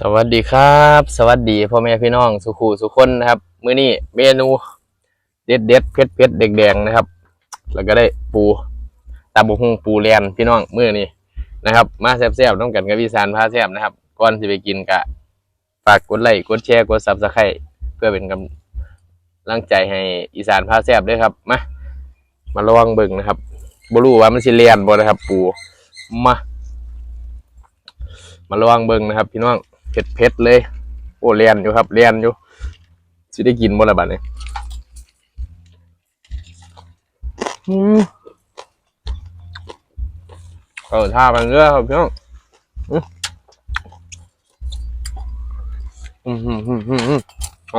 สวัสดีครับ สวัสดีพ่อแม่พี่น้องสุขูสุคนนะครับ มื้อนี้เมนูเด็ดเด็ดเผ็ดเผ็ดๆแดงนะครับ แล้วก็ได้ปูตาบุฮงปูแลนพี่น้องมื้อนี้นะครับ มาแซ่บๆต้องกันกับวิสานพาแซ่บนะครับ ก่อนที่ไปกินกะฝากกดไลค์กดแชร์กดซับสไครต์เพื่อเป็นกำลังใจให้อีสานพาแซ่บด้วยครับมามาลองเบิ่งนะครับบรู้ว่ามันสิเลียนบ่นะครับ ปูมามาลองเบิ่งนะครับ พี่น้อง เผ็ดๆเลย โอ้เลียนอยู่ครับเลียนอยู่สิได้กินบ่ละบัดนี้เออท่ามันเยอะครับพี่น้องอืมอืมอืมอืมอืมอ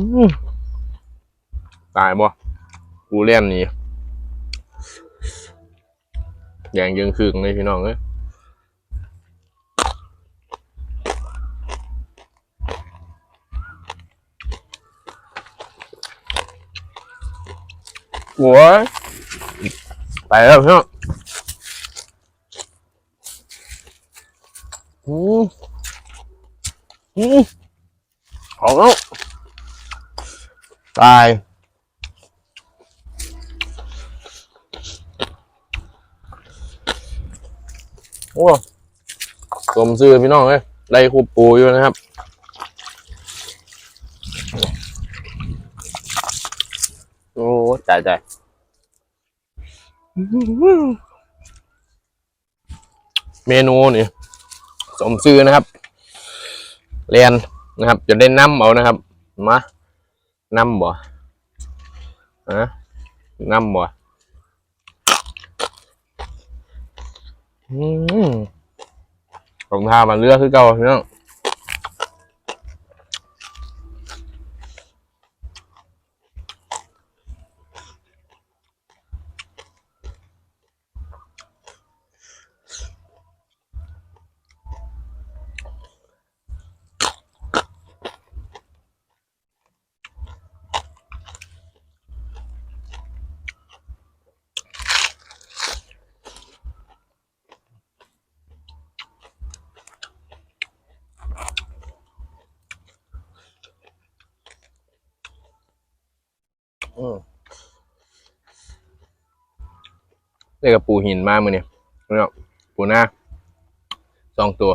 ืมตายบ่กูเลียนนี่ อย่างยังคืงเลยพี่น้องเอ้ยโว้ยไปแล้วพี่น้องอืมอืมของแล้วตาย โอ้สมซื้อพี่น้องเอ้ยไล่คูปูอยู่นะครับโอ้จ่ายจ่ายเมนูนี่สมซื้อนะครับเรียนนะครับจะได้น้ำเอานะครับมาน้ำบ่ฮะน้ำบ่ อืมผมทามันเลือกคือเก่าพี่น้อง อืมนี่กับปูหินมามือเนี่ยพี่น้องปูหน้าสองตัว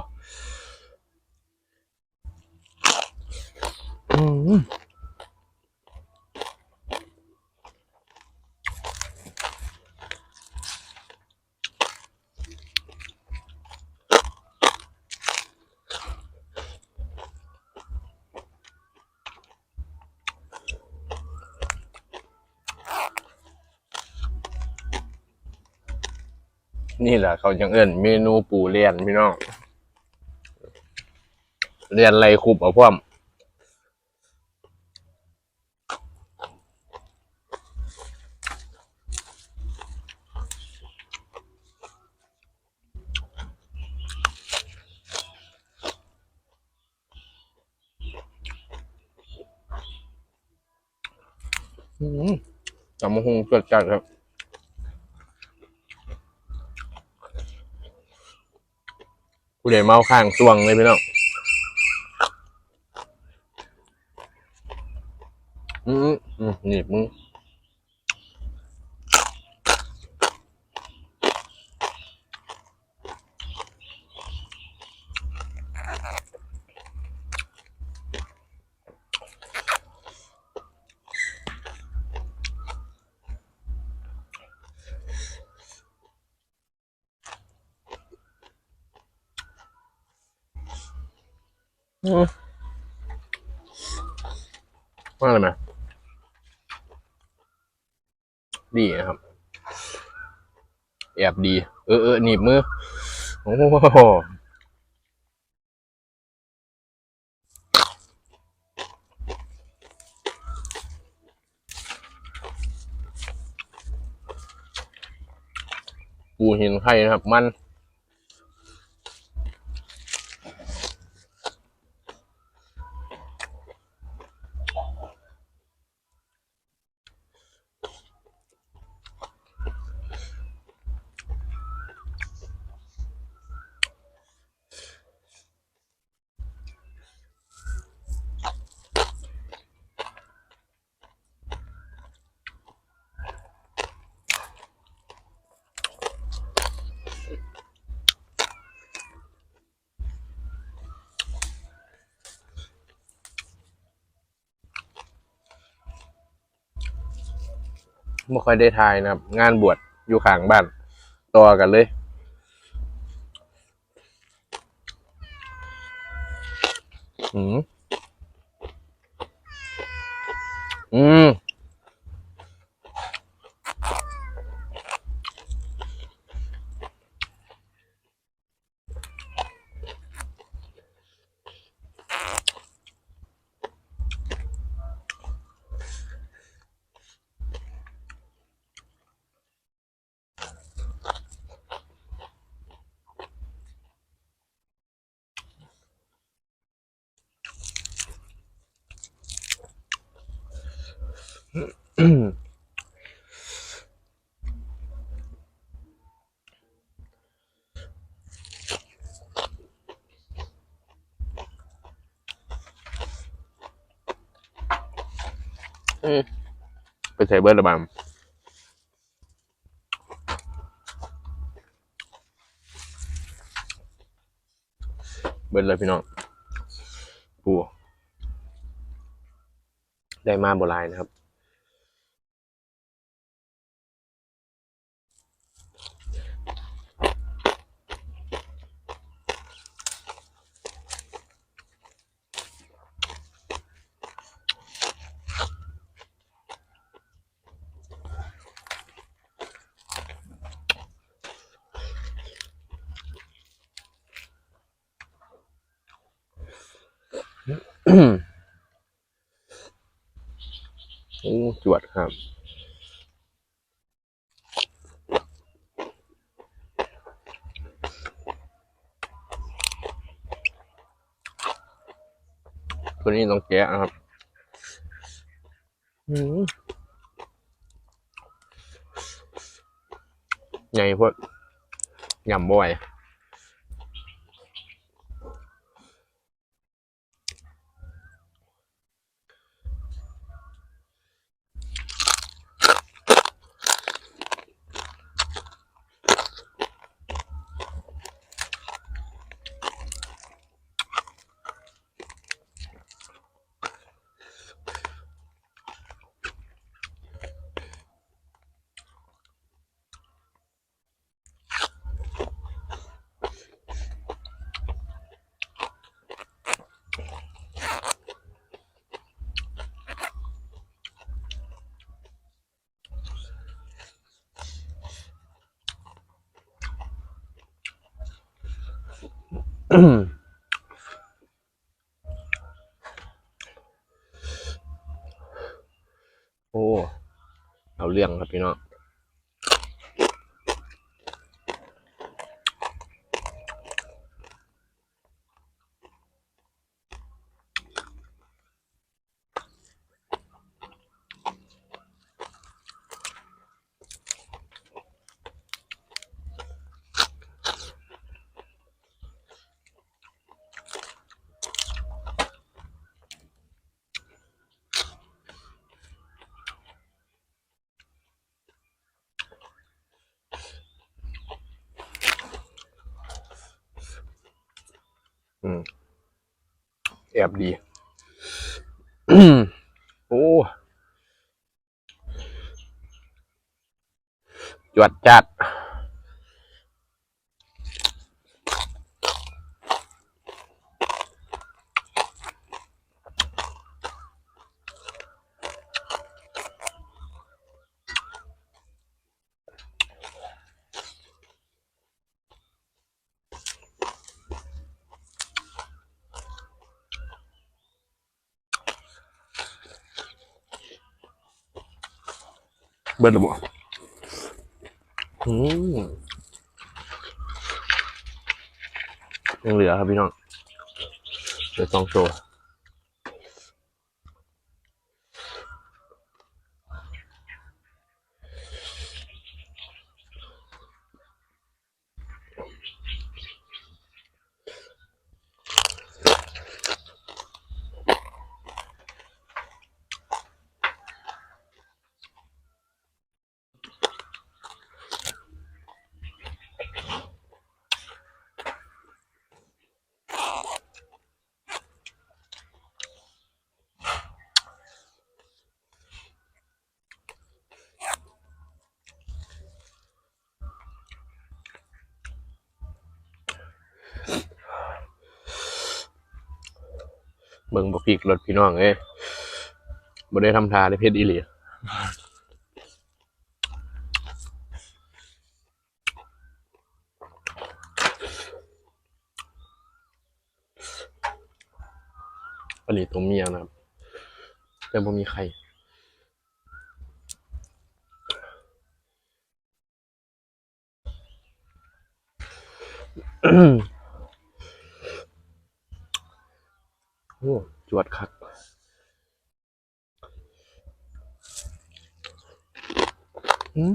อืม นี่แหละเขาจังเอิ้นเมนูปูเรียนพี่น้องเรียนไรคุบเอาพร้อมอืมจำมะฮุงเกิดจัดครับ ผู้ใดเมาข้างตวงเลยพี่น้องอืมอืมนี่มึง มว่าอะไรไหมดีนะครับ แอบดี เออเออหนีบมือ โอ้โหปูหินไข่นะครับ มัน ไม่ค่อยได้ทายนะครับ งานบวชอยู่ข้างบ้านต่อกันเลย อืม อืม อืม ไปใส่เบิร์ดระบามเบิร์ดเลยพี่น้อง ปู ได้มาโบราณนะครับ โอ้จวดครับตัวนี้ต้องแกะนะครับอืมใหญ่พวกยำบ่อย โอ้ เอาเรื่องครับพี่น้อง อืมแอบดี โอ้จวดจัด เบิร์ดระบบอืมยังเหลือครับพี่น้องเหลือสองตัว เบิ่งบ่พริกรถพี่น้องเอ้ยบ่ได้ทำทาได้เพชรอีหลีอันนี้ตัวเมียนะครับ แต่บ่มีใครโอ้จวดคักอืม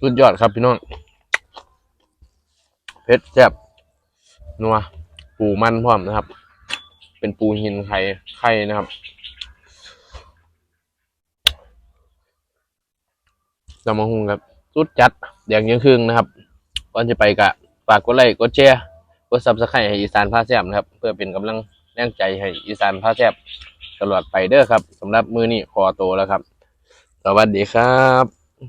สุดยอดครับพี่น้องเพชรแซ่บนัวปูมันพร้อมนะครับ เป็นปูหินไข่ไข่นะครับจำมาหุงครับสุดจัดแดงยังครึ่งนะครับก่อนจะไปกะฝากกดไลค์กดแชร์กดซับสไครต์ให้อีสานพาแซบนะครับ เพื่อเป็นกำลังแรงใจให้อีสานพาแซบตลอดไปเด้อครับสำหรับมือนี้ขอตัวแล้วครับ สวัสดีครับ